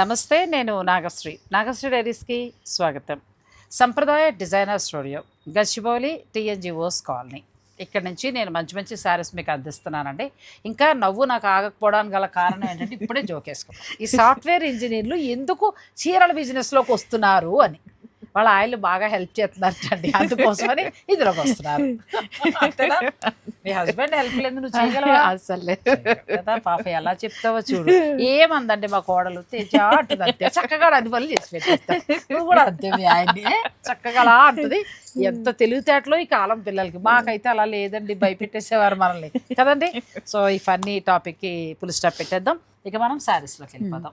నమస్తే నేను నాగశ్రీ. నాగశ్రీ డైరీస్కి స్వాగతం. సంప్రదాయ designer studio Gachibowli TNGOs colony. ఇక్కడ నుంచి నేను మంచి మంచి శారీస్ మీకు అందిస్తున్నానండి. ఇంకా నవ్వు నాకు ఆగకపోవడానికి గల కారణం ఏంటంటే ఇప్పుడే జోకేసుకో ఈ సాఫ్ట్వేర్ ఇంజనీర్లు ఎందుకు చీరల బిజినెస్లోకి వస్తున్నారు అని. వాళ్ళ ఆయిల్ బాగా హెల్ప్ చేస్తున్నారు అండి అందుకోసమని ఇందులోకి వస్తున్నారు? మీ హస్బెండ్ హెల్ప్ లేదు నువ్వు చేయగలవా? అసలే. కదా పాప ఎలా చెప్తావో చూడు. ఏమందండి మా కోడలు? అంటుంది అంతే. చక్కగా అన్ని పనులు చేసి పెట్టేస్తా. నువ్వు కూడా అంతే మీ ఆయన్ని. చక్కగా అలా అంటుంది. ఎంత తెలివితేటలో ఈ కాలం పిల్లలకి. మాకైతే అలా లేదండి. భయపెట్టేసేవారు మనల్ని. కదండి? సో ఈ ఫన్నీ టాపిక్కి పులి స్టాప్ పెట్టేద్దాం. ఇక మనం శారీస్లోకి వెళ్ళిపోదాం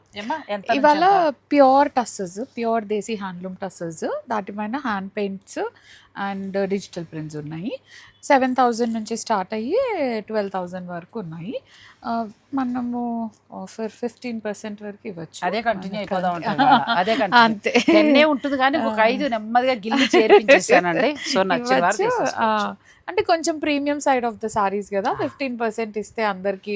ఎంత ఇవాళ? Pure tussar pure desi handloom tussar దాటిపైన hand paints and digital prints ఉన్నాయి. సెవెన్ థౌజండ్ నుంచి స్టార్ట్ అయ్యి ట్వెల్వ్ థౌజండ్ వరకు ఉన్నాయి. మనము ఆఫర్ ఫిఫ్టీన్ పర్సెంట్ వరకు ఇవ్వచ్చు. అదే కంటిన్యూ. అయిపోదాం. అదే. కంటిన్యూ. అంతే. ఉంటుంది కానీ ఒక ఐదు నెమ్మదిగా గిల్లి చేర్పించేసానండి. సో నచ్చిన అంటే కొంచెం premium side of the saris కదా ఫిఫ్టీన్ పర్సెంట్ ఇస్తే అందరికి.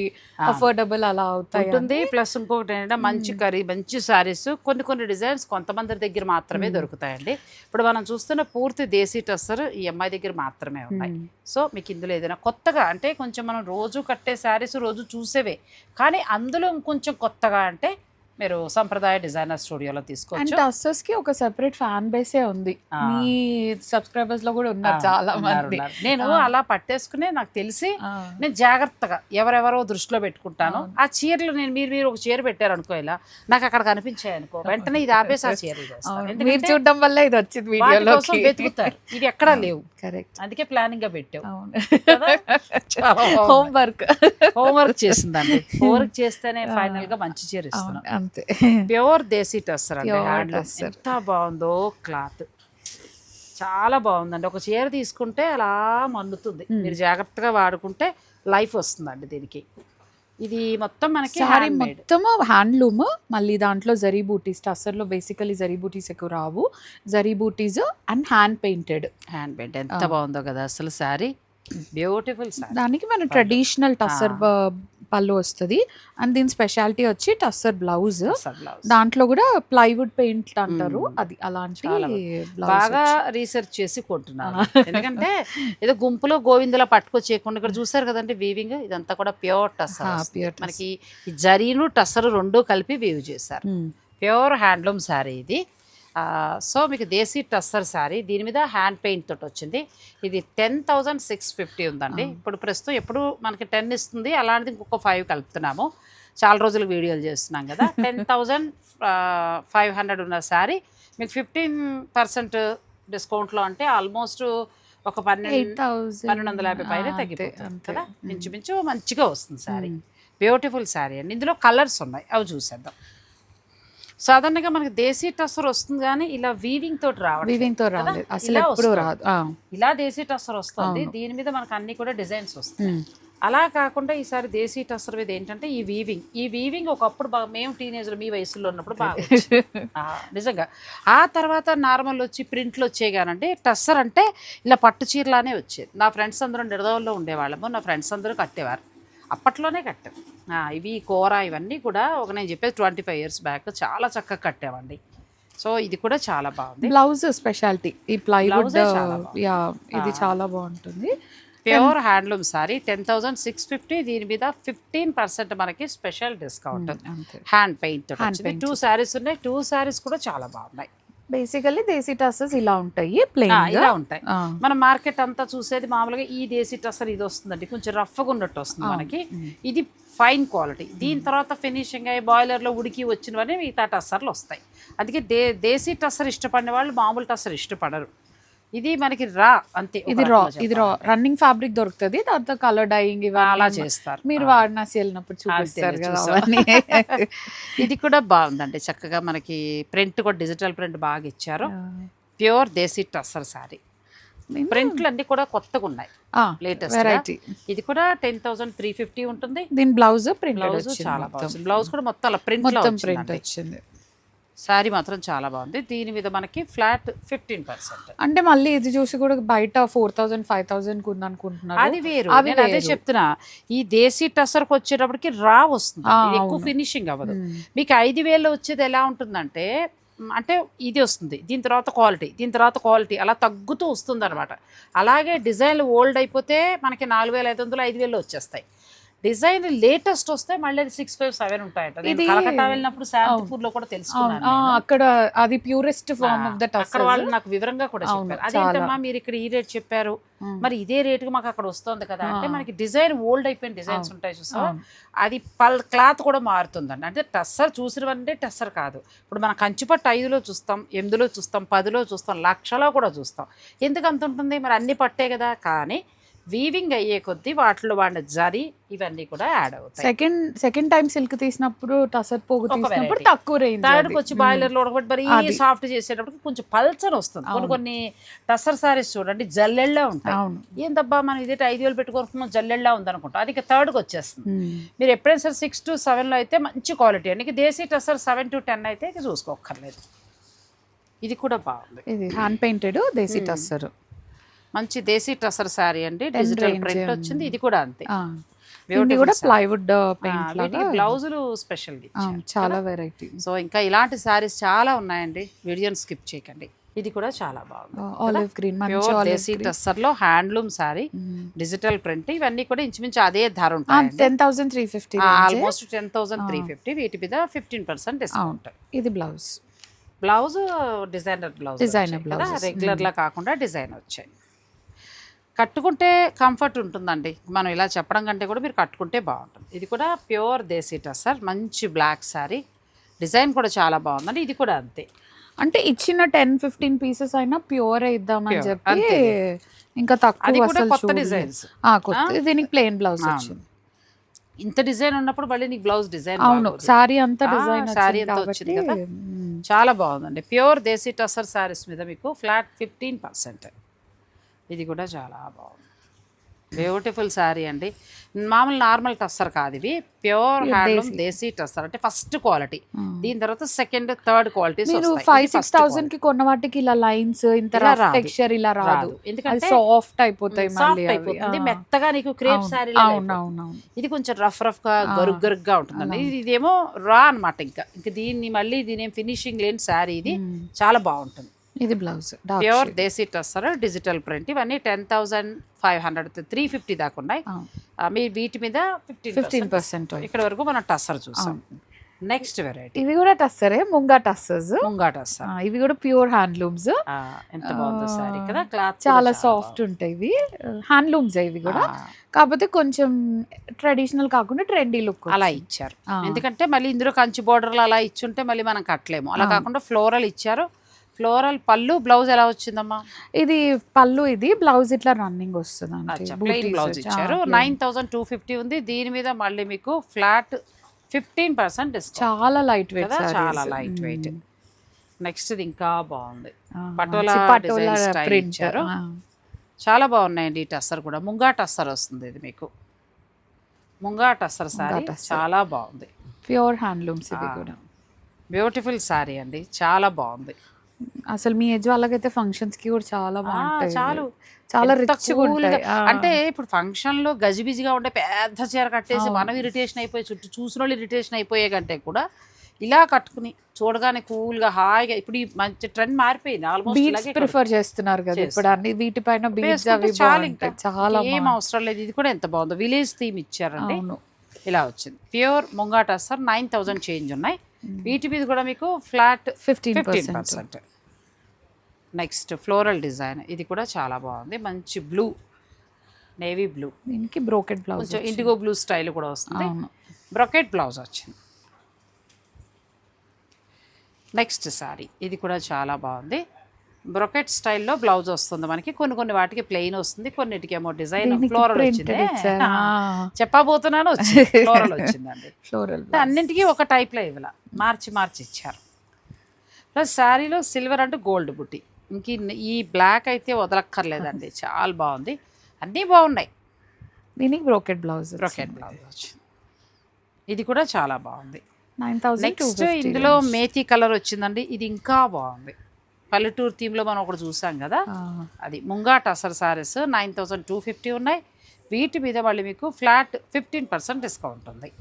అఫోర్డబుల్ అలా అవుతాయి? ఉంటుంది. ప్లస్ ఇంకొకటి ఏంటంటే మంచి కర్రీ మంచి సారీస్ కొన్ని కొన్ని డిజైన్స్ కొంతమంది దగ్గర మాత్రమే దొరుకుతాయండి. ఇప్పుడు మనం చూస్తున్న పూర్తి దేశీ టస్సర్ ఈ అమ్మాయి దగ్గర మాత్రమే ఉన్నాయి. సో మీకు ఇందులో ఏదైనా కొత్తగా అంటే కొంచెం మనం రోజు కట్టే శారీస్ రోజు చూసేవే. కానీ అందులో ఇంకొంచెం కొత్తగా అంటే మీరు సంప్రదాయ డిజైనర్ స్టూడియోలో అండ్ తీసుకోవచ్చు. టస్సర్స్కి ఒక సెపరేట్ ఫ్యాన్ బేసే ఉంది. మీ సబ్స్క్రైబర్స్లో కూడా ఉన్నారు చాలా మంది. నేను. అలా పట్టేసుకునే నాకు తెలిసి. నేను జాగ్రత్తగా ఎవరెవరో దృష్టిలో పెట్టుకుంటాను. ఆ చీరలు నేను మీరు మీరు ఒక చీర పెట్టారు అనుకో ఇలా నాకు అక్కడ కనిపించాయి అనుకో వెంటనే ఇది ఆపేసి ఆ. ఎందుకంటే మీరు చూడడం వల్ల ఇది వచ్చింది వీడియోలో వెతుకుతారు. ఇవి ఎక్కడా లేవు. కరెక్ట్ అందుకే ప్లానింగ్గా పెట్టావు. హోంవర్క్ హోంవర్క్ చేసిందండి. హోంవర్క్ చేస్తేనే ఫైనల్గా మంచి చీర అవును. ఇస్తున్నాం అంతే ప్యూర్ దేశీ టస్సర్ అండి హ్యాండ్లూమ్. ఎంత బాగుందో క్లాత్. చాలా బాగుందండి. ఒక చీర తీసుకుంటే అలా మన్నుతుంది. మీరు జాగ్రత్తగా వాడుకుంటే లైఫ్ వస్తుందండి దీనికి. ఇది మొత్తం మనకి సారీ మొత్తం హ్యాండ్లూమ్ మళ్ళీ దాంట్లో జరీ బూటీస్ టస్సర్లో బేసికలీ జరీ బూటీస్ ఎక్కువ రావు. Zari butis and hand painted handmade ఎంత బాగుందో కదా అసలు శారీ బ్యూటిఫుల్ దానికి మన ట్రెడిషనల్ టస్సర్ పళ్ళు వస్తుంది. అండ్ దీని స్పెషాలిటీ వచ్చి టస్సర్ బ్లౌజ్. దాంట్లో కూడా ప్లైవుడ్ పెయింట్ అంటారు. అది అలాంటి బాగా రీసెర్చ్ చేసి కొంటున్నాను ఎందుకంటే ఏదో గుంపులో గోవిందులా పట్టుకొచ్చేయకుండా ఇక్కడ చూసారు కదండి వీవింగ్ ఇదంతా కూడా ప్యూర్ టస్సర్ ప్యూర్ మనకి ఈ జరీను టస్సర్ రెండు కలిపి వీవ్ చేశారు. ప్యూర్ హ్యాండ్లూమ్ శారీ ఇది. సో మీకు దేశీ టస్సర్ శారీ దీని మీద హ్యాండ్ పెయింట్ తోటి వచ్చింది. ఇది టెన్ థౌజండ్ సిక్స్ ఫిఫ్టీ ఉందండి. ఇప్పుడు ప్రస్తుతం ఎప్పుడు మనకి టెన్ ఇస్తుంది. అలాంటిది ఇంకొక ఫైవ్ కలుపుతున్నాము. చాలా రోజులు వీడియోలు చేస్తున్నాం కదా. టెన్ థౌజండ్ ఫైవ్ హండ్రెడ్ ఉన్న శారీ. మీకు ఫిఫ్టీన్ పర్సెంట్ డిస్కౌంట్లో అంటే ఆల్మోస్ట్ ఒక పన్నెండు పన్నెండు వందల యాభై పైన తగ్గిపోతుంది కదా. ఇంచుమించు మంచిగా వస్తుంది శారీ. బ్యూటిఫుల్ శారీ అండి. ఇందులో కలర్స్ ఉన్నాయి. అవి చూసేద్దాం. సాధారణంగా మనకి దేశీ టస్సర్ వస్తుంది కానీ ఇలా వీవింగ్ తోటి రావడం వీవింగ్తో? రాలేదు అసలు ఎప్పుడు. రాదు. ఇలా దేశీ టస్సర్ వస్తుంది దీని మీద మనకు అన్ని కూడా డిజైన్స్ వస్తాయి. అలా కాకుండా ఈసారి దేశీ టస్సర్ మీద ఏంటంటే ఈ వీవింగ్ ఈ వీవింగ్ ఒకప్పుడు బాగా మేము టీనేజ్లో మీ వయసులో ఉన్నప్పుడు బాగా నిజంగా. ఆ తర్వాత నార్మల్ వచ్చి ప్రింట్లు వచ్చాయి కానండి. టస్సర్ అంటే ఇలా పట్టు చీరలానే వచ్చేది. నా ఫ్రెండ్స్ అందరూ నిడదవల్లో ఉండేవాళ్ళము. నా ఫ్రెండ్స్ అందరూ కట్టేవారు. అప్పట్లోనే కట్టారు. ఇవి కూర ఇవన్నీ కూడా ఒక నేను చెప్పేది ట్వంటీ ఫైవ్ ఇయర్స్ బ్యాక్ చాలా చక్కగా కట్టామండి సో ఇది కూడా చాలా బాగుంది. బ్లౌజ్ స్పెషాలిటీ ఈ ప్లైవుడ్. యా ఇది చాలా బాగుంటుంది. Pure handloom sari ten thousand six fifty దీని మీద ఫిఫ్టీన్ పర్సెంట్ మనకి special discount hand paint two saris ఉన్నాయి. టూ శారీస్ కూడా చాలా బాగున్నాయి. బేసికల్లీ దేశీ టస్సెస్ ఇలా ఉంటాయి ఆ, ప్లెయిన్ ఇలా ఉంటాయి. మన మార్కెట్ అంతా చూసేది మామూలుగా ఈ దేశీ టసర్ ఇది వస్తుందండి. కొంచెం రఫ్గా ఉన్నట్టు వస్తుంది మనకి. ఇది ఫైన్ క్వాలిటీ. దీని తర్వాత ఫినిషింగ్ అయ్యి బాయిలర్లో ఉడికి వచ్చినవన్నీ మిగతా టస్సర్లు వస్తాయి. అందుకే దే దేశీ టస్సర్ ఇష్టపడిన వాళ్ళు మామూలు టస్సర్ ఇష్టపడరు. ఇది మనకి రా అంతే ఇది రా ఇది రా. రన్నింగ్ ఫ్యాబ్రిక్ దొరుకుతుంది దాంతో కలర్ డైయింగ్ చెప్పాలి. అలా ఇవి చేస్తారు. మీరు వాడినాసి వెళ్ళినప్పుడు చూపిస్తారు కదా ఇది కూడా బాగుందండి. చక్కగా మనకి ప్రింట్ కూడా డిజిటల్ ప్రింట్ బాగా ఇచ్చారు. Pure desi tussar sari. ప్రింట్లు అన్ని కూడా కొత్తగా ఉన్నాయి లేటెస్ట్ వెరైటీ ఇది కూడా టెన్ థౌసండ్ త్రీ ఫిఫ్టీ ఉంటుంది. దీని బ్లౌజ్ ప్రింట్ బ్లౌజ్ చాలా బాగుంది. బ్లౌజ్ కూడా మొత్తం అలా ప్రింట్ ప్రింట్ వచ్చింది. శారీ మాత్రం చాలా బాగుంది. దీని మీద మనకి ఫ్లాట్ ఫిఫ్టీన్ పర్సెంట్. అంటే మళ్ళీ ఇది చూసి కూడా బయట ఫోర్ థౌసండ్ ఫైవ్ థౌసండ్కు అనుకుంటున్నారు అది వేరు. నేను అదే. చెప్తున్నా. ఈ దేశీ టసర్కి వచ్చేటప్పటికి రా వస్తుంది. ఎక్కువ. ఫినిషింగ్ అవ్వదు. మీకు ఐదు వేలు వచ్చేది ఎలా ఉంటుందంటే అంటే ఇది వస్తుంది. దీని తర్వాత క్వాలిటీ దీని తర్వాత క్వాలిటీ అలా తగ్గుతూ వస్తుంది అనమాట అలాగే డిజైన్లు ఓల్డ్ అయిపోతే మనకి నాలుగు వేల ఐదు వందలు ఐదు వేలు వచ్చేస్తాయి. డిజైన్ లేటెస్ట్ వస్తే మళ్ళీ సిక్స్ ఫైవ్ సెవెన్ ఉంటాయట. ఇది- కలకత్తా వెళ్ళినప్పుడు శాంతిపూర్లో కూడా. తెలుసుకున్నాను. అక్కడ అది ప్యూరెస్ట్ ఫార్మ్ ఆఫ్ ద అక్కడ వాళ్ళు నాకు వివరంగా కూడా చెప్పారు. అదేంటమ్మా. మీరు ఇక్కడ ఈ రేట్ చెప్పారు. మరి ఇదే రేటుకి మాకు అక్కడ వస్తుంది కదా. అంటే. మనకి డిజైన్ ఓల్డ్ అయిపోయిన డిజైన్స్ ఉంటాయి అవును. అది పల్ క్లాత్ కూడా మారుతుందండి అంటే టస్సర్ చూసినవంటే టస్సర్ కాదు. ఇప్పుడు మన కంచిపట్టు ఐదులో చూస్తాం ఎనిమిదిలో చూస్తాం పదిలో చూస్తాం లక్షలో కూడా చూస్తాం. ఎందుకు అంత ఉంటుంది? మరి అన్ని పట్టే కదా. కానీ వీవింగ్ అయ్యే కొద్దీ వాటిలో వాడిన జరి ఇవన్నీ కూడా యాడ్ అవుతాయి. సెకండ్ సెకండ్ టైం సిల్క్ తీసినప్పుడు టసర్ పోగు తీసినప్పుడు. తక్కువ రేంజ్ థర్డ్కి వచ్చి బాయిలర్లో ఉడకబెట్టి మరీ. సాఫ్ట్ చేసేటప్పుడు కొంచెం పల్చర్ వస్తుంది. కొన్ని. కొన్ని టసర్ సారీస్ చూడండి జల్లెళ్ళ ఉంటాయి. అవును. ఏందబ్బా మనం ఇదే ఐదు వేలు పెట్టుకుంటున్నాం జల్లెళ్ళ ఉందనుకుంటాం. అది ఇక థర్డ్కి వచ్చేస్తుంది. మీరు ఎప్పుడైనా సరే సిక్స్ టు సెవెన్లో అయితే మంచి క్వాలిటీ అండి desi tussar seven to ten అయితే చూసుకోక్కర్లేదు. ఇది కూడా బాగుంది. ఇది hand painted desi hmm. Tussar మంచి దేశీ టసర్ శారీ అండి. Digital print. వచ్చింది. ఇది కూడా అంతే. కూడా. ప్లైవుడ్ లాగా బ్లౌజులు స్పెషల్ చాలా వెరైటీ సో ఇంకా ఇలాంటి శారీస్ చాలా ఉన్నాయండి. వీడియోని స్కిప్ చేయకండి. ఇది కూడా చాలా బాగుంది ఆలివ్ గ్రీన్ దేశీ టస్సర్లో హ్యాండ్లూమ్ శారీ డిజిటల్ ప్రింట్ ఇవన్నీ కూడా ఇంచుమించు అదే ధర ఉంటాయి ten thousand three fifty almost ten thousand three fifty వీటి మీద ఫిఫ్టీన్ పర్సెంట్ డిస్కౌంట్ ఇది బ్లౌజ్ బ్లౌజ్ డిజైనర్ బ్లౌజ్ కదా? blouses. రెగ్యులర్ లా కాకుండా డిజైన్ వచ్చాయి. కట్టుకుంటే కంఫర్ట్ ఉంటుందండి. మనం ఇలా చెప్పడం కంటే కూడా మీరు కట్టుకుంటే బాగుంటుంది. ఇది కూడా ప్యూర్ దేశీ టసర్ మంచి బ్లాక్ శారీ డిజైన్ కూడా చాలా బాగుందండి. ఇది కూడా అంతే. అంటే ఇచ్చిన టెన్ ఫిఫ్టీన్ పీసెస్ అయినా ప్యూర్ ఇద్దామని చెప్పి. ఇంకా తక్కువ కొత్త. డిజైన్స్ దీనికి ప్లెయిన్ బ్లౌజ్. వచ్చింది. ఇంత డిజైన్ ఉన్నప్పుడు మళ్ళీ నీకు బ్లౌజ్ డిజైన్ అవును. సారీ అంతా డిజైన్ saree అంతా వచ్చింది కదా. చాలా బాగుందండి. ప్యూర్ దేశీ టసర్ శారీస్ మీద మీకు ఫ్లాట్ ఫిఫ్టీన్ పర్సెంట్ ఇది కూడా చాలా బాగుంది. బ్యూటిఫుల్ శారీ అండి. మామూలు నార్మల్ టస్సర్ కాదు ఇవి ప్యూర్ హ్యాండ్లూమ్ దేశీ టస్సర్. అంటే ఫస్ట్ క్వాలిటీ దీని తర్వాత సెకండ్ థర్డ్ క్వాలిటీస్ మీరు ఫైవ్ సిక్స్ థౌసండ్కి కొన్న వాటికి ఇలా లైన్స్ ఇంత. టెక్స్చర్ ఇలా రాదు. ఎందుకంటే సాఫ్ట్ అయిపోతాయి మళ్ళీ సాఫ్ట్ అవి. అయిపోతుంది. మెత్తగా నీకు క్రేప్ శారీ ఇది కొంచెం రఫ్ రఫ్గా గరుగ్ గరుగ్గా ఉంటుందండి. ఇది ఇదేమో రా అన్నమాట ఇంకా. ఇంకా దీన్ని మళ్ళీ దీని ఫినిషింగ్ లేని శారీ ఇది. మ్మ్. చాలా బాగుంటుంది. ఇది blouse pure desi tussar digital print. ఇవన్నీ ten thousand five hundred three fifty దాకా ఉన్నాయి. మీ వీటి మీద ఫిఫ్టీన్ ఫిఫ్టీన్ పర్సెంట్ ఇక్కడ వరకు మనం టస్సర్ చూసాం. నెక్స్ట్ వెరైటీ ఇవి కూడా టస్సరే ముంగా టస్సర్స్. ముంగా టస్సర్. ఇవి కూడా ప్యూర్ హ్యాండ్లూమ్స్. ఎంత బాగుందో శారీ కదా క్లాత్ చాలా సాఫ్ట్ ఉంటాయి ఇవి. హ్యాండ్లూమ్స్ ఇవి కూడా. కాకపోతే కొంచెం ట్రెడిషనల్ కాకుండా ట్రెండీ లుక్ అలా ఇచ్చారు. ఎందుకంటే మళ్ళీ ఇందులో కంచి బోర్డర్లు అలా ఇచ్చుంటే మళ్ళీ మనం కట్టలేము. అలా. కాకుండా ఫ్లోరల్ ఇచ్చారు. ఫ్లోరల్ పళ్ళు బ్లౌజ్ ఎలా వచ్చిందమ్మా? ఇది పళ్ళు ఇది బ్లౌజ్ ఇట్లా రన్నింగ్ వస్తుంది ప్లెయిన్ బ్లౌజ్ ఇచ్చారు. నైన్ థౌసండ్ టూ ఫిఫ్టీ ఉంది. దీని మీద మళ్ళీ మీకు ఫ్లాట్ ఫిఫ్టీన్ పర్సెంట్ చాలా లైట్ వెయిట్ చాలా లైట్ వెయిట్ నెక్స్ట్ ఇది ఇంకా బాగుంది. పటోలా పటోలా ఇచ్చారు. చాలా బాగున్నాయండి ఈ టస్సర్ కూడా. ముంగా టస్సర్ వస్తుంది ఇది మీకు. ముంగా టస్సర్ సారీ. చాలా బాగుంది. ప్యూర్ హ్యాండ్లూమ్స్ ఇవి కూడా. బ్యూటిఫుల్ సారీ అండి. చాలా బాగుంది. అసలు మీ ఏజ్ వాళ్ళకైతే ఫంక్షన్స్కి కూడా చాలా బాగుంటాయి. చాలు. చాలా రిచ్. అంటే ఇప్పుడు ఫంక్షన్లో గజిబిజిగా ఉండే పెద్ద చీర కట్టేసి. మనం ఇరిటేషన్ అయిపోయి చుట్టూ చూసిన వాళ్ళు ఇరిటేషన్ అయిపోయే కంటే కూడా ఇలా కట్టుకుని చూడగానే కూల్గా హాయిగా ఇప్పుడు ఈ మంచి ట్రెండ్ మారిపోయింది. ఆల్మోస్ట్ ప్రిఫర్ చేస్తున్నారు కదా ఇప్పుడు అన్ని వీటిపైన బీడ్స్ అవి చాలా ఏం అవసరం లేదు. ఇది కూడా ఎంత బాగుందో. విలేజ్ థీమ్ ఇచ్చారండి. ఇలా వచ్చింది. ప్యూర్ ముంగాట సార్ నైన్ థౌజండ్ చేంజ్ ఉన్నాయి. వీటి మీద కూడా మీకు flat fifteen percent next floral design ఇది కూడా చాలా బాగుంది. మంచి బ్లూ నేవీ బ్లూ దీనికి brocade blouse indigo blue style కూడా వస్తుంది. బ్రొకెట్ బ్లౌజ్ వచ్చింది. నెక్స్ట్ సారీ ఇది కూడా చాలా బాగుంది. బ్రొకెట్ స్టైల్లో బ్లౌజ్ వస్తుంది మనకి. కొన్ని కొన్ని వాటికి ప్లెయిన్ వస్తుంది. కొన్నిటికి ఏమో డిజైన్ ఫ్లోరల్ వచ్చింది? చెప్పబోతున్నాను వచ్చింది. ఫ్లోరల్ వచ్చిందండి. ఫ్లోరల్ అన్నింటికీ ఒక టైప్లో ఇవ్వాల. మార్చి మార్చి ఇచ్చారు. ప్లస్ శారీలో సిల్వర్ అంటూ గోల్డ్ బుట్టి. ఇంక ఈ- బ్లాక్ అయితే వదలక్కర్లేదండి. చాలా బాగుంది. అన్నీ బాగున్నాయి. దీనికి బ్రోకెట్ బ్లౌజ్ బ్రొకెట్ బ్లౌజ్ వచ్చింది. ఇది కూడా చాలా బాగుంది. నైన్ థౌసండ్ నెక్స్ట్ ఇందులో మేతి కలర్ వచ్చిందండి. ఇది ఇంకా బాగుంది. పల్లెటూరు థీమ్లో మనం ఒకటి చూసాం కదా? అది moonga tussar saris nine thousand two fifty ఉన్నాయి. వీటి మీద మళ్ళీ మీకు ఫ్లాట్ ఫిఫ్టీన్ పర్సెంట్ డిస్కౌంట్ ఉంది.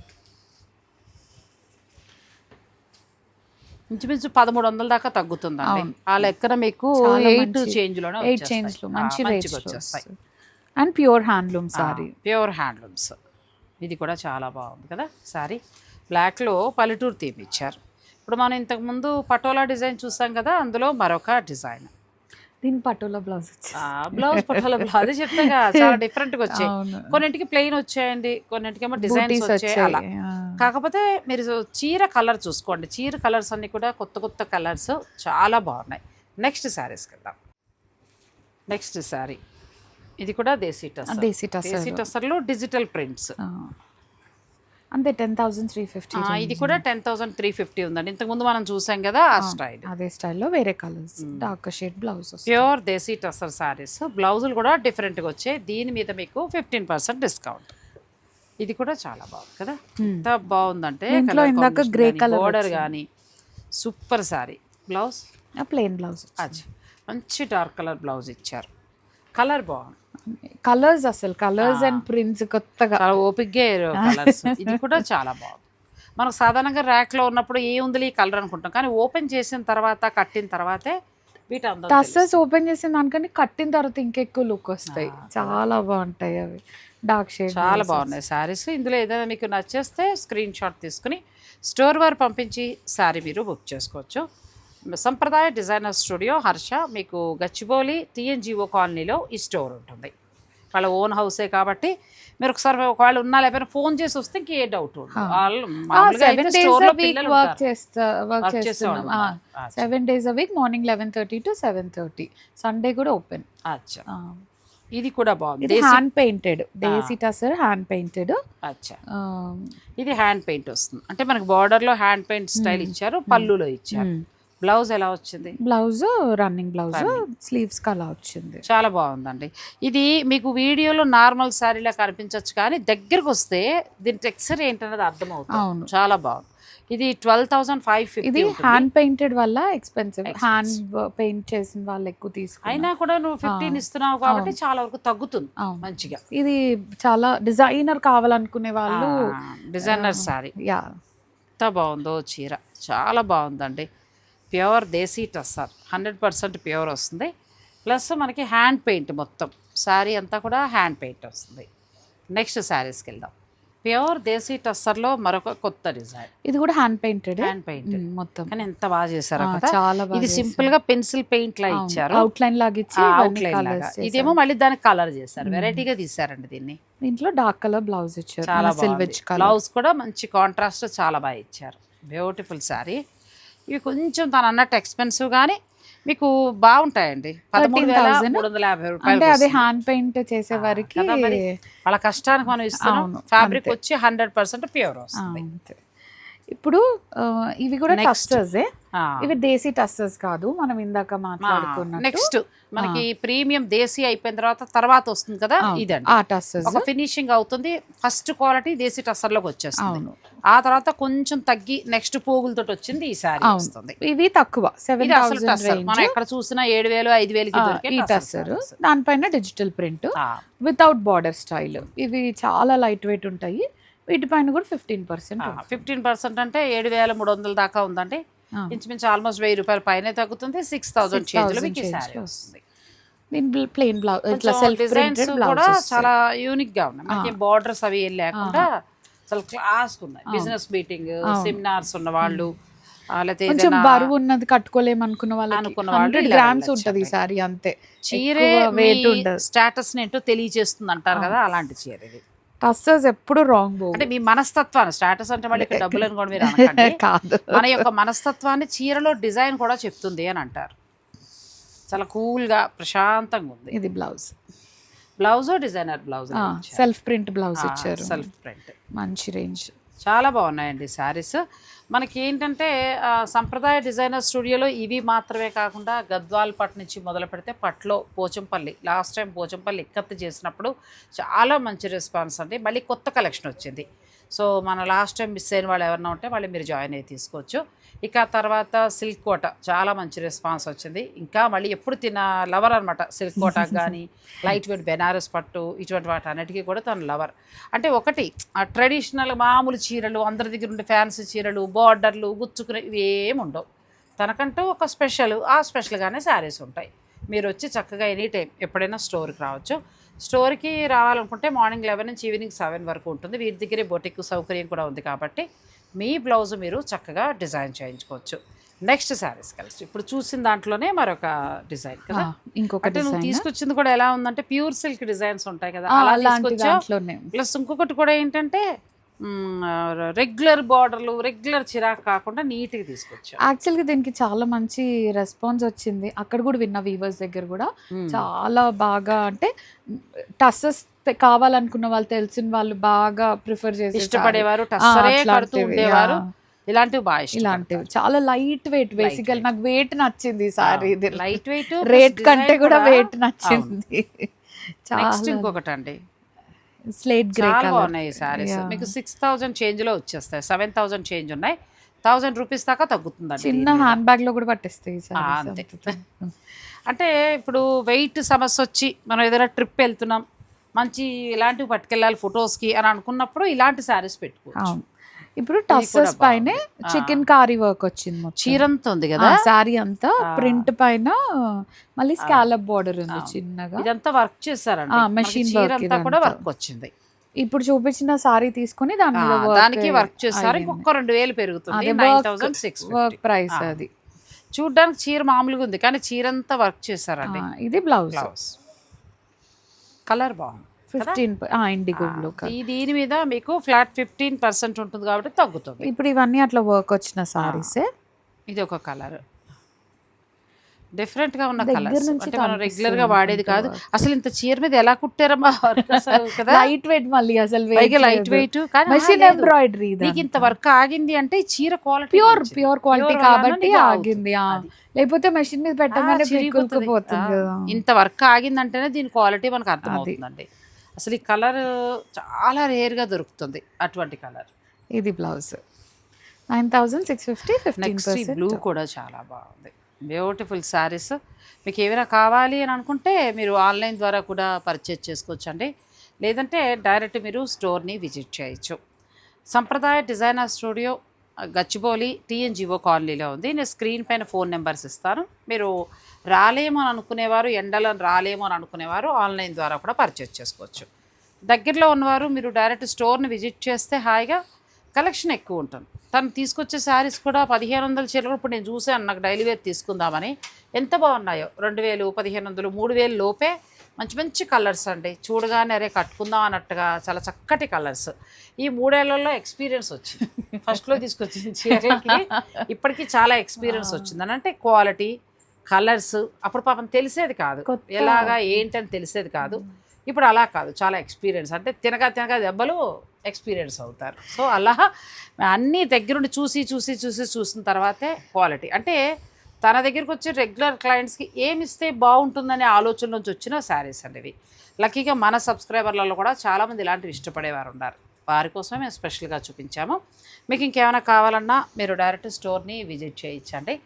ఇంచుమించు పదమూడు వందల దాకా తగ్గుతుందండి. ఆ లెక్కన మీకు ఎయిట్ మంచి- చేంజ్లోనే ఎయిట్ చేంజ్లో మంచి రేట్స్ వచ్చేస్తాయి. And pure handloom sari pure handlooms ఇది కూడా చాలా బాగుంది కదా సారీ బ్లాక్లో పల్లెటూరు థీమ్ ఇచ్చారు. ఇప్పుడు మనం ఇంతకుముందు పటోలా డిజైన్ చూసాం కదా అందులో మరొక డిజైన్. దీని patola blouse blouse patola blouse అదే చెప్తాగా చాలా డిఫరెంట్గా వచ్చాయి. అవును. కొన్నింటికి ప్లెయిన్ వచ్చాయండి కొన్నింటికేమో డిజైన్స్ వచ్చాయి అలా. వచ్చాయి. కాకపోతే మీరు చీర కలర్ చూసుకోండి. చీర కలర్స్ అన్ని కూడా కొత్త కొత్త కలర్స్ చాలా బాగున్నాయి. నెక్స్ట్ శారీస్కి వెళ్దాం. నెక్స్ట్ శారీ ఇది కూడా దేశీ టసర్ దేశీ టసర్. దేశీ టసర్లో డిజిటల్ ప్రింట్స్. అంతే టెన్ థౌసండ్ త్రీ ఫిఫ్టీ ఇది కూడా టెన్ థౌసండ్ త్రీ ఫిఫ్టీ ఉందండి. ఇంతకుముందు మనం చూసాం కదా ఆ స్టైల్. అదే స్టైల్లో వేరే colours dark shade blouse pure desi tussar saris బ్లౌజులు కూడా డిఫరెంట్గా వచ్చాయి దీని మీద మీకు ఫిఫ్టీన్ పర్సెంట్ డిస్కౌంట్ ఇది కూడా చాలా బాగుంది కదా? ఎంత బాగుందంటే ఇందాక grey colour బోర్డర్ కానీ super sari blouse plain blouse మంచి డార్క్ కలర్ బ్లౌజ్ ఇచ్చారు. కలర్ బాగుంది. కలర్స్ అసలు కలర్స్ అండ్ ప్రింట్స్ కొత్తగా. చాలా ఓపిక్గా కలర్స్ ఇది కూడా చాలా బాగుంది. మనకు సాధారణంగా ర్యాక్లో ఉన్నప్పుడు ఏ ఉంది ఈ కలర్ అనుకుంటాం. కానీ ఓపెన్ చేసిన తర్వాత కట్టిన తర్వాతే టసర్స్ ఓపెన్ చేసిన దానికంటే కట్టిన తర్వాత ఇంకెక్కువ లుక్ వస్తాయి. చాలా బాగుంటాయి అవి. డార్క్ షేడ్ చాలా బాగున్నాయి శారీస్ ఇందులో ఏదైనా మీకు నచ్చేస్తే స్క్రీన్ షాట్ తీసుకుని స్టోర్ వారు పంపించి శారీ మీరు బుక్ చేసుకోవచ్చు. సంప్రదాయ డిజైనర్ స్టూడియో హర్ష మీకు గచ్చిబౌలి టీఎన్జిఓ కాలనీలో ఈ స్టోర్ ఉంటుంది. వాళ్ళ ఓన్ హౌసే కాబట్టి మీరు ఒకసారి ఒకవేళ ఉన్నా లేకపోయినా ఫోన్ చేసి వస్తే ఇంకే doubt seven days week uh morning eleven thirty to seven thirty Sunday కూడా ఓపెన్ అచ్చా. ఇది కూడా బాగుంది. Hand painted desi tussar hand painted అచ్చా. ఇది హ్యాండ్ పెయింట్ వస్తుంది. అంటే మనకి border లో హ్యాండ్ పెయింట్ స్టైల్ ఇచ్చారు పళ్ళులో ఇచ్చారు. బ్లౌజ్ ఎలా వచ్చింది? బ్లౌజ్ రన్నింగ్ బ్లౌజ్ స్లీవ్స్ అలా వచ్చింది. చాలా బాగుందండి. ఇది మీకు వీడియోలో నార్మల్ శారీలా కనిపించవచ్చు కానీ దగ్గరకు వస్తే దీని టెక్స్చర్ ఏంటన్నది అర్థమవుతుంది. అవును. చాలా బాగుంది. ఇది ట్వెల్వ్ థౌసండ్ ఫైవ్ ఇది హ్యాండ్ పెయింటెడ్ వల్ల ఎక్స్పెన్సివ్ హ్యాండ్ పెయింట్ చేసిన వాళ్ళు ఎక్కువ తీసుకున్నారు. అయినా కూడా నువ్వు ఫిఫ్టీన్ ఇస్తున్నావు కాబట్టి చాలా వరకు తగ్గుతుంది. మంచిగా. ఇది చాలా డిజైనర్ కావాలనుకునే వాళ్ళు డిజైనర్ శారీ యా. ఎంత బాగుందో చీర. చాలా బాగుందండి. Pure desi tussar hundred percent pure వస్తుంది. ప్లస్ మనకి హ్యాండ్ పెయింట్ మొత్తం. శారీ అంతా కూడా హ్యాండ్ పెయింట్ వస్తుంది. నెక్స్ట్ శారీస్కి వెళ్దాం. ప్యూర్ దేశీ టస్సర్లో మరొక కొత్త డిజైన్. ఇది కూడా హ్యాండ్ పెయింటెడ్? హ్యాండ్ పెయింట్ మొత్తం. కానీ ఎంత బాగా చేశారు చాలా ఇది సింపుల్గా పెన్సిల్ పెయింట్ లా ఇచ్చారు. అవుట్ లైన్ లాగా ఇచ్చి అవుట్లైన్ లాగా. ఇదేమో మళ్ళీ దానికి కలర్ చేశారు. వెరైటీగా తీసారండి దీన్ని. దీంట్లో డార్క్ కలర్ బ్లౌజ్ ఇచ్చారు. చాలా సిల్వెజ్ బ్లౌజ్ కూడా మంచి కాంట్రాస్ట్ చాలా బాగా ఇచ్చారు. బ్యూటిఫుల్ శారీ ఇవి కొంచెం తను అన్నట్టు ఎక్స్పెన్సివ్ కానీ మీకు బాగుంటాయండి పదమూడు వేల 13,000. మూడు వందల యాభై అంటే రూపాయలు అదే హ్యాండ్ పెయింట్ చేసే వారికి. వాళ్ళ కష్టానికి మనం అవును, ఫ్యాబ్రిక్ వచ్చి హండ్రెడ్ పర్సెంట్ ప్యూర్ వస్తుంది. ఇప్పుడు ఇవి కూడా Next. ఇవి దేశీ టస్టర్స్ కాదు మనం ఇందాక మాట్లాడుకున్నట్టు. నెక్స్ట్ మనకి ప్రీమియం దేశీ అయిపోయిన తర్వాత తర్వాత వస్తుంది కదా ఇదండి. ఆ టస్టర్స్ ఒక ఫినిషింగ్ అవుతుంది ఫస్ట్ క్వాలిటీ దేశీ టస్సర్లోకి వచ్చేస్తుంది. ఆ తర్వాత కొంచెం తగ్గి నెక్స్ట్ పోగులతో వచ్చింది ఈ సారీ వస్తుంది. ఇవి తక్కువ సెవెన్ ఇది మనం ఎక్కడ చూసినా ఏడు వేలు ఐదు దొరికే ఈ టస్సర్ దానిపైన digital print. Without border style. ఇవి చాలా లైట్ వెయిట్ ఉంటాయి. వీటిపైన కూడా ఫిఫ్టీన్ పర్సెంట్ ఫిఫ్టీన్ పర్సెంట్ అంటే ఏడు వేల మూడు వందల దాకా ఉందండి. ఇంచుమించు ఆల్మోస్ట్ వెయ్యి రూపాయల పైన తగ్గుతుంది సిక్స్ థౌసండ్ చేంజ్లో మీకు ఈ వస్తుంది. దీని ప్లెయిన్ బ్లౌజ్ ఇట్లా సెల్ఫ్ డిజైన్స్ కూడా చాలా యూనిక్గా ఉన్నాయి. మనకి బార్డర్స్ అవి ఏం లేకుండా చాలా క్లాస్ ఉన్నాయి. బిజినెస్ మీటింగ్ సెమినార్స్ ఉన్న వాళ్ళు కొంచెం బరువు ఉన్నది కట్టుకోలేము అనుకున్న వాళ్ళకి అనుకున్న వాళ్ళు గ్రామ్స్ ఉంటది ఈ సారీ అంతే. చీరే వెయిట్ ఉండదు. స్టేటస్ ఏంటో తెలియజేస్తుంది అంటారు కదా అలాంటి చీర ఇది. టస్సర్స్ ఎప్పుడు రాంగ్ బో. అంటే మీ మనస్తత్వాన్ని స్టేటస్ అంటే మళ్ళీ డబ్బులు అని కూడా మీరు కాదు. మన యొక్క మనస్తత్వాన్ని చీరలో డిజైన్ కూడా చెప్తుంది అని అంటారు. చాలా కూల్గా ప్రశాంతంగా ఉంది. ఇది blouse. Blouse designer blouse self print blouse ఇచ్చారు. సెల్ఫ్ ప్రింట్ మంచి రేంజ్. చాలా బాగున్నాయండి శారీస్. మనకి ఏంటంటే సంప్రదాయ డిజైనర్ స్టూడియోలో ఇవి మాత్రమే కాకుండా గద్వాల్ పట్ నుంచి మొదలు పెడితే పట్లో పోచంపల్లి లాస్ట్ టైం పోచంపల్లి ఇక్కత్తు చేసినప్పుడు చాలా మంచి రెస్పాన్స్ అండి. మళ్ళీ కొత్త కలెక్షన్ వచ్చింది. సో మన లాస్ట్ టైం మిస్ అయిన వాళ్ళు ఎవరైనా ఉంటే వాళ్ళు మీరు జాయిన్ అయ్యి తీసుకోవచ్చు. ఇక తర్వాత సిల్క్ కోట. చాలా మంచి రెస్పాన్స్ వచ్చింది. ఇంకా మళ్ళీ ఎప్పుడు తిన్న లవర్ అనమాట సిల్క్ కోటాకి కానీ లైట్ వెయిట్ బెనారస్ పట్టు ఇటువంటి వాటి అన్నిటికీ కూడా తను లవర్. అంటే ఒకటి ఆ ట్రెడిషనల్ మామూలు చీరలు అందరి దగ్గర ఉండే ఫ్యాన్సీ చీరలు బార్డర్లు గుచ్చుకునే ఇవి ఏమి ఉండవు. తనకంటూ ఒక స్పెషల్ ఆ స్పెషల్గానే శారీస్ ఉంటాయి. మీరు వచ్చి చక్కగా ఎనీ టైం ఎప్పుడైనా స్టోర్కి రావచ్చు. స్టోర్కి రావాలనుకుంటే మార్నింగ్ లెవెన్ నుంచి ఈవినింగ్ సెవెన్ వరకు ఉంటుంది. వీరి దగ్గరే బొటిక్ సౌకర్యం కూడా ఉంది కాబట్టి మీ బ్లౌజ్ మీరు చక్కగా డిజైన్ చేయించుకోవచ్చు. నెక్స్ట్ శారీస్ కలిసి. ఇప్పుడు చూసిన దాంట్లోనే మరొక డిజైన్ కదా? ఇంకొక అంటే నువ్వు తీసుకొచ్చింది కూడా ఎలా ఉందంటే ప్యూర్ సిల్క్ డిజైన్స్ ఉంటాయి కదా? అలా ప్లస్ ఇంకొకటి కూడా ఏంటంటే రెగ్యులర్ బార్డర్లు రెగ్యులర్ చిరాకు కాకుండా నీట్గా తీసుకొచ్చావు యాక్చువల్గా దీనికి చాలా మంచి రెస్పాన్స్ వచ్చింది. అక్కడ కూడా విన్న వీవర్స్ దగ్గర కూడా. చాలా బాగా అంటే టసెస్ కావాలనుకున్న వాళ్ళు తెలిసిన వాళ్ళు బాగా ప్రిఫర్ చేసి ఇష్టపడేవారు ఉండేవారు. ఇలాంటివి బాగా ఇలాంటివి. చాలా లైట్ వెయిట్ బేసికల్ నాకు వెయిట్ నచ్చింది సారీ ఇది లైట్ వెయిట్ రేట్ కంటే కూడా వెయిట్ నచ్చింది. నెక్స్ట్ ఇంకొకటి అండి స్లేట్ గ్రే చాలా కలర్. బాగున్నాయి సారీస్. మీకు సిక్స్ థౌజండ్ చేంజ్లో వచ్చేస్తాయి. సెవెన్ థౌజండ్ చేంజ్ ఉన్నాయి. థౌజండ్ రూపీస్ దాకా తగ్గుతుందండి చిన్న. హ్యాండ్ బ్యాగ్లో కూడా పట్టేస్తాయి అంతే. అంటే ఇప్పుడు వెయిట్ సమస్య వచ్చి మనం ఏదైనా ట్రిప్ వెళ్తున్నాం. మంచి ఇలాంటివి పట్టుకెళ్ళాలి ఫొటోస్కి అని అనుకున్నప్పుడు ఇలాంటి శారీస్ పెట్టుకోవచ్చు. ఇప్పుడు టస్సెస్ పైనే. చికెన్ కారీ వర్క్ వచ్చింది. చీరంత ఉంది కదా? శారీ అంతా. ప్రింట్ పైన మళ్ళీ స్కాలప్ బార్డర్ ఉంది. చిన్నగా. ఇదంతా వర్క్ చేశారండి. అంతా కూడా. వర్క్ వచ్చింది. ఇప్పుడు చూపించిన సారీ తీసుకొని దాని మీద దానికి వర్క్ చేస్తారు. ఇంకొక రెండు వేలు పెరుగుతుంది. Work price. అది. చూడ్డానికి చీర మామూలుగా ఉంది కానీ చీర అంతా వర్క్ చేశారండి. ఆ, ఇది బ్లౌజ్. బ్లౌజ్. కలర్ బాగుంది ఫిఫ్టీన్ ఇండిగో బ్లూ ఈ దీని మీద మీకు ఫ్లాట్ ఫిఫ్టీన్ పర్సెంట్ ఉంటుంది కాబట్టి తగ్గుతుంది. ఇప్పుడు ఇవన్నీ అట్లా వర్క్ వచ్చిన సారీసే ఇది ఒక కలర్. డిఫరెంట్గా ఉన్న కలర్స్ అంటే మనం రెగ్యులర్గా వాడేది కాదు. అసలు ఇంత చీర మీద ఎలా కుట్టారమ్మా కదా? లైట్ వెయిట్ మళ్ళీ అసలు పైగా లైట్ వెయిట్ కానీ మెషిన్. ఎంబ్రాయిడరీ నీకు ఇంత వర్క్ ఆగింది అంటే చీర క్వాలిటీ ప్యూర్ ప్యూర్ క్వాలిటీ కాబట్టి ఆగింది. లేకపోతే మెషిన్ మీద పెట్టగానే ఇంత వర్క్ ఆగిందంటేనే దీని క్వాలిటీ మనకు అర్థమవుతుందండి. అసలు ఈ కలర్ చాలా రేర్గా దొరుకుతుంది అటువంటి కలర్ ఇది blouse nine thousand six fifty percent blue కూడా చాలా బాగుంది. బ్యూటిఫుల్ శారీస్. మీకు ఏమైనా కావాలి అని అనుకుంటే మీరు ఆన్లైన్ ద్వారా కూడా పర్చేజ్ చేసుకోవచ్చు అండి లేదంటే డైరెక్ట్ మీరు స్టోర్ని విజిట్ చేయొచ్చు. సంప్రదాయ డిజైనర్ స్టూడియో గచ్చిబౌలి టీఎన్జిఓ కాలనీలో ఉంది. నేను స్క్రీన్ పైన ఫోన్ నెంబర్స్ ఇస్తాను. మీరు రాలేమో అని అనుకునేవారు ఎండలో రాలేమో అని అనుకునేవారు ఆన్లైన్ ద్వారా కూడా పర్చేజ్ చేసుకోవచ్చు. దగ్గరలో ఉన్నవారు మీరు డైరెక్ట్ స్టోర్ని విజిట్ చేస్తే హాయిగా కలెక్షన్ ఎక్కువ ఉంటుంది. తను తీసుకొచ్చే శారీస్ కూడా పదిహేను వందల చీరలు ఇప్పుడు నేను చూసాను నాకు డైలీ వేర్ తీసుకుందామని. ఎంత బాగున్నాయో? రెండు వేలు పదిహేను వందలు మూడు వేలు లోపే మంచి మంచి కలర్స్ అండి. చూడగానే అరే కట్టుకుందాం అన్నట్టుగా చాలా చక్కటి కలర్స్. ఈ మూడేళ్ళలో ఎక్స్పీరియన్స్ వచ్చింది. ఫస్ట్లో తీసుకొచ్చిన చీరలకి ఇప్పటికీ చాలా ఎక్స్పీరియన్స్ వచ్చింది. అని అంటే క్వాలిటీ కలర్స్ అప్పుడు పాపం తెలిసేది కాదు. ఎలాగా ఏంటని తెలిసేది కాదు. ఇప్పుడు అలా కాదు. చాలా ఎక్స్పీరియన్స్. అంటే తినగా తినగా దెబ్బలు ఎక్స్పీరియన్స్ అవుతారు. సో అలా అన్నీ దగ్గరుండి చూసి చూసి చూసి చూసిన తర్వాతే క్వాలిటీ. అంటే తన దగ్గరికి వచ్చే రెగ్యులర్ క్లయింట్స్కి ఏమి ఇస్తే బాగుంటుందనే ఆలోచన నుంచి వచ్చిన శారీస్ అండి ఇవి లక్కీగా మన సబ్స్క్రైబర్లలో కూడా చాలామంది ఇలాంటివి ఇష్టపడేవారు ఉన్నారు వారి కోసమే మేము స్పెషల్గా చూపించాము. మీకు ఇంకేమైనా కావాలన్నా మీరు డైరెక్ట్ స్టోర్ని విజిట్ చేయించండి.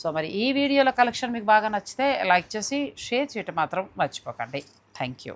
సో మరి ఈ వీడియోలో కలెక్షన్ మీకు బాగా నచ్చితే లైక్ చేసి షేర్ చేయటం మాత్రం మర్చిపోకండి. Thank you